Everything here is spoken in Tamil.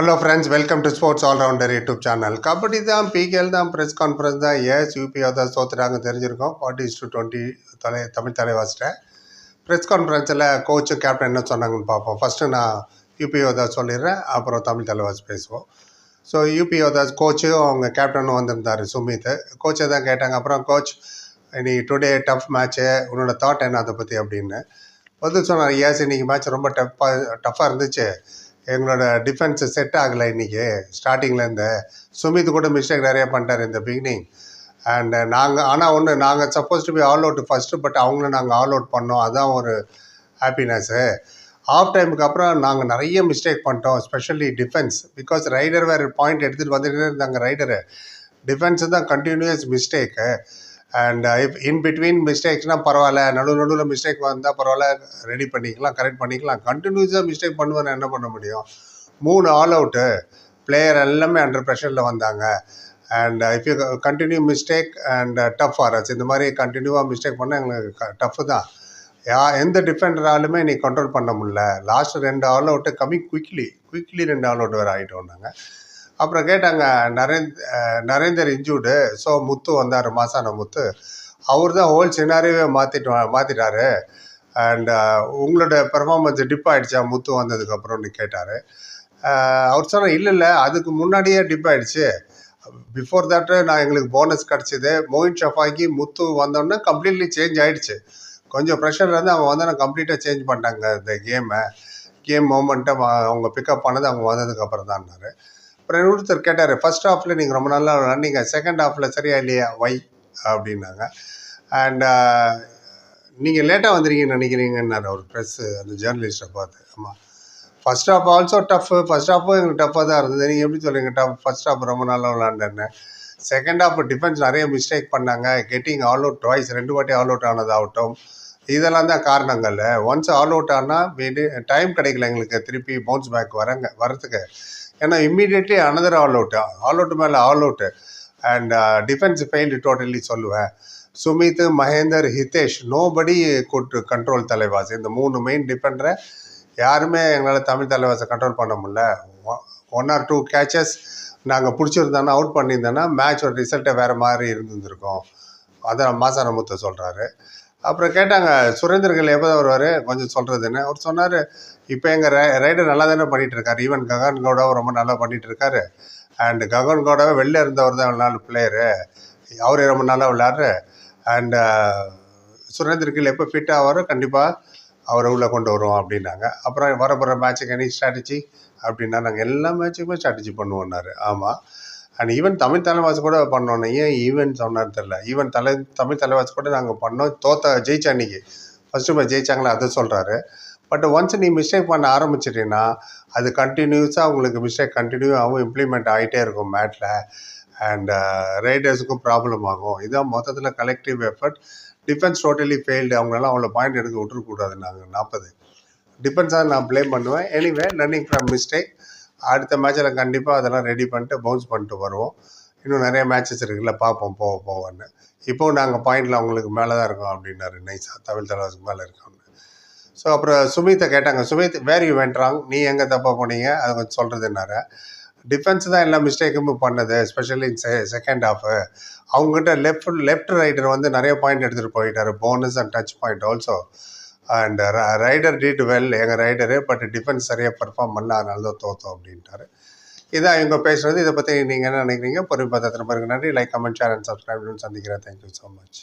Hello friends welcome to sports all rounder YouTube channel kabaddi தான் பிகேஎல் தான் ப்ரெஸ் கான்ஃபரன்ஸ் தான் ஏஎஸ் யூபி தான் சோத்துறாங்க தெரிஞ்சிருக்கோம். ஃபார்ட்டி டு டுவெண்ட்டி தலை தமிழ் தலைவாசிட்டேன். ப்ரெஸ் கான்ஃபரன்ஸில் கோச்சு கேப்டன் என்ன சொன்னாங்கன்னு பார்ப்போம். ஃபஸ்ட்டு நான் யூபி தான் சொல்லிடுறேன் அப்புறம் தமிழ் தலைவாசி பேசுவோம். ஸோ யூபி தான் கோச்சு அவங்க கேப்டனும் வந்திருந்தார் சுமித். கோச்சை தான் கேட்டாங்க அப்புறம் கோச் நீ டுடே டஃப் மேட்ச்சு உன்னோட தாட் என்ன? அதை பற்றி அப்படின்னு. வந்து சொன்னார் ஏஸ் இன்னைக்கு மேட்ச் ரொம்ப டஃப்பாக டஃப்பாக இருந்துச்சு. எங்களோட டிஃபென்ஸ் செட் ஆகலை இன்றைக்கி ஸ்டார்டிங்லேருந்து சுமித் கூட மிஸ்டேக் நிறைய பண்ணிட்டார் இந்த பிகினிங் அண்டு நாங்கள் ஆனால் ஒன்று நாங்கள் suppose to be all out first but அவங்கள நாங்கள் ஆல் அவுட் பண்ணோம். அதுதான் ஒரு ஹாப்பினஸ்ஸு ஆஃப் டைமுக்கு அப்புறம் நாங்கள் நிறைய மிஸ்டேக் பண்ணிட்டோம் ஸ்பெஷலி டிஃபென்ஸ் பிகாஸ் ரைடர் வேறு பாயிண்ட் எடுத்துகிட்டு வந்துட்டு இருந்தாங்க ரைடரு டிஃபென்ஸு தான் continuous mistake and if in between மிஸ்டேக்ஸ்னால் பரவாயில்ல நடு நடுவில் மிஸ்டேக் வந்தால் பரவாயில்ல ரெடி பண்ணிக்கலாம் கரெக்ட் பண்ணிக்கலாம். கண்டினியூஸாக மிஸ்டேக் பண்ணுவேன் என்ன பண்ண முடியும்? மூணு ஆல் அவுட்டு பிளேயர் எல்லாமே அண்டர் ப்ரெஷரில் வந்தாங்க. And if you continue mistake and tough RS இந்த மாதிரி கண்டினியூவாக மிஸ்டேக் பண்ணால் எங்களுக்கு டஃப்பு தான். யா எந்த டிஃபெண்டராலுமே நீ கண்ட்ரோல் பண்ண முடில லாஸ்ட் ரெண்டு ஆல் அவுட்டு கம்மி குயிக்லி குயிக்லி ரெண்டு ஆல் அவுட் வேறு ஆகிட்டோம் நாங்கள் அப்புறம் கேட்டாங்க நரேந்த் நரேந்தர் இன்ஜூர்டு ஸோ முத்து வந்தார் மாசான முத்து. அவர் தான் ஹோல் சினாரியே மாற்றிட்டு மாற்றிட்டாரு அண்ட் உங்களோட பெர்ஃபார்மன்ஸ் டிப் ஆகிடுச்சா முத்து வந்ததுக்கப்புறம்னு கேட்டார். அவர் சொன்னால் இல்லை இல்லை அதுக்கு முன்னாடியே டிப் ஆகிடுச்சு பிஃபோர் தட்டு நான் எங்களுக்கு போனஸ் கிடச்சிது. மோயின் ஷஃபாக்கி முத்து வந்தோடனே கம்ப்ளீட்லி சேஞ்ச் ஆகிடுச்சு கொஞ்சம் ப்ரெஷர் இருந்து அவங்க வந்து கம்ப்ளீட்டாக சேஞ்ச் பண்ணிட்டாங்க இந்த கேமை கேம் மூமெண்ட்டை அவங்க பிக்கப் பண்ணது அவங்க வந்ததுக்கப்புறம் தான்னாரு அப்புறம் ஒருத்தர் கேட்டார் ஃபஸ்ட் ஹாஃபில் நீங்கள் ரொம்ப நல்லா விளாண்டிங்க செகண்ட் ஹாஃபில் சரியா இல்லையா வை அப்படின்னாங்க. அண்ட் uh, நீங்கள் லேட்டாக வந்துருக்கீங்கன்னு நினைக்கிறீங்கன்னாரு ஒரு ப்ரெஸ்ஸு அந்த ஜேர்னலிஸ்ட்டை பார்த்து. ஆமாம் first half also tough first ஹாஃபும் எங்களுக்கு டஃப்பாக தான் இருந்தது. நீங்கள் எப்படி சொல்லுங்கள் டஃப் ஃபஸ்ட் ஹாஃப் ரொம்ப நல்லா விளாண்டேன்னு செகண்ட் ஹாஃப் டிஃபென்ஸ் நிறைய மிஸ்டேக் பண்ணாங்க. கெட்டிங் ஆல் அவுட் டாய்ஸ் ரெண்டு வாட்டி ஆல் அவுட் ஆனதாகட்டும். இதெல்லாம் தான் காரணங்கள் ஒன்ஸ் ஆல் அவுட் ஆனால் வீடு டைம் கிடைக்கல எங்களுக்கு. திருப்பி பவுன்ஸ் பேக் வரங்க வரத்துக்கு ஏன்னா immediately another all out all out மேலே all out and defence failed totally சொல்லுவேன். Sumit Mahender Hitesh nobody good control Thalaivas இந்த மூணு மெயின் டிஃபெண்டரை யாருமே எங்களால் தமிழ் தலைவாசை கண்ட்ரோல் பண்ண முடியல. ஒன் ஆர் டூ கேச்சஸ் நாங்கள் பிடிச்சிருந்தோன்னா அவுட் பண்ணியிருந்தோன்னா மேட்சோட ரிசல்ட்டை வேறு மாதிரி இருந்திருக்கோம் அதான் மாசானமுத்த சொல்கிறாரு அப்புறம் கேட்டாங்க சுரேந்தர்கள் எப்போ வருவார்? கொஞ்சம் சொல்கிறதுன்னு அவர் சொன்னார் இப்போ எங்கள் ரை ரைடர் நல்லா தானே பண்ணிகிட்டு இருக்காரு ஈவன் ககன் கவுடாவும் ரொம்ப நல்லா பண்ணிகிட்டு இருக்காரு அண்டு ககன் கவுடாவே வெளில இருந்தவர் தான் நாலு பிளேயரு. அவரே ரொம்ப நல்லா விளையாடுற அண்டு சுரேந்திரகில் எப்போ ஃபிட் ஆவாரோ கண்டிப்பாக அவரை உள்ளே கொண்டு வருவோம் அப்படின்னாங்க. அப்புறம் வர போகிற மேட்சுக்கு எனி ஸ்ட்ராட்டஜி அப்படின்னா நாங்கள் எல்லா மேட்சுக்குமே ஸ்ட்ராட்டஜி பண்ணுவோன்னாரு ஆமாம் அண்ட் ஈவன் தமிழ் தலைவாசி கூட பண்ணோம் ஏன் ஈவன் சொன்னார் தெரில ஈவன் தலை தமிழ் தலைவாசி கூட நாங்கள் பண்ணோம். தோத்த ஜெயிச்ச அன்னைக்கு. ஃபஸ்ட்டு மேட்ச் ஜெயிச்சாங்களே அதை சொல்கிறாரு பட் ஒன்ஸ் நீ மிஸ்டேக் பண்ண ஆரம்பிச்சிட்டீங்கன்னா அது கண்டினியூஸாக உங்களுக்கு மிஸ்டேக் கண்டினியூவாகவும் இம்ப்ளிமெண்ட் ஆகிட்டே இருக்கும் மேட்டில் அண்ட் ரைடர்ஸுக்கும் ப்ராப்ளம் ஆகும். இதான் மொத்தத்தில் collective effort defence totally failed அவங்களெல்லாம் அவ்வளோ பாயிண்ட் எடுக்க விட்டுருக்கூடாது நாங்கள் நாற்பது டிஃபென்ஸாக நான் ப்ளேம் பண்ணுவேன். எனிவே லேர்னிங் ஃப்ரம் மிஸ்டேக் அடுத்த மேட்ச்சில் கண்டிப்பாக அதெல்லாம் ரெடி பண்ணிட்டு பவுன்ஸ் பண்ணிட்டு வருவோம். இன்னும் நிறைய மேட்சஸ் இருக்குல்ல பார்ப்போம் போக போவோன்னு இப்போவும் நாங்கள் பாயிண்டில் அவங்களுக்கு மேலே தான் இருக்கோம் அப்படின்னாரு நைஸாக தமிழ் தலைவருக்கு மேலே இருக்கோம்னு ஸோ அப்புறம் சுமித்தை கேட்டாங்க சுமித் வேர் யூ வென்ட்ராங் நீ எங்கே தப்பாக போனீங்க? அதை கொஞ்சம் சொல்கிறதுனாரு டிஃபென்ஸ் தான் எல்லா மிஸ்டேக்குமே பண்ணது ஸ்பெஷலி செ செகண்ட் ஹாஃபு அவங்ககிட்ட லெஃப்ட் லெஃப்ட் ரைடர் வந்து நிறைய பாயிண்ட் எடுத்துகிட்டு போயிட்டார். Bonus and touch point also and raider did well எங்கள் ரைடரு பட் டிஃபென்ஸ் சரியாக பர்ஃபார்ம் பண்ணல அதனால தான் தோத்தோம் அப்படின்ட்டாரு. இதான் இவங்க பேசுகிறது இதை பற்றி நீங்கள் என்ன நினைக்கிறீங்க? பொறுப்பு பத்திரமா நன்றி. Like comment share and subscribe சந்திக்கிறேன். Thank you so much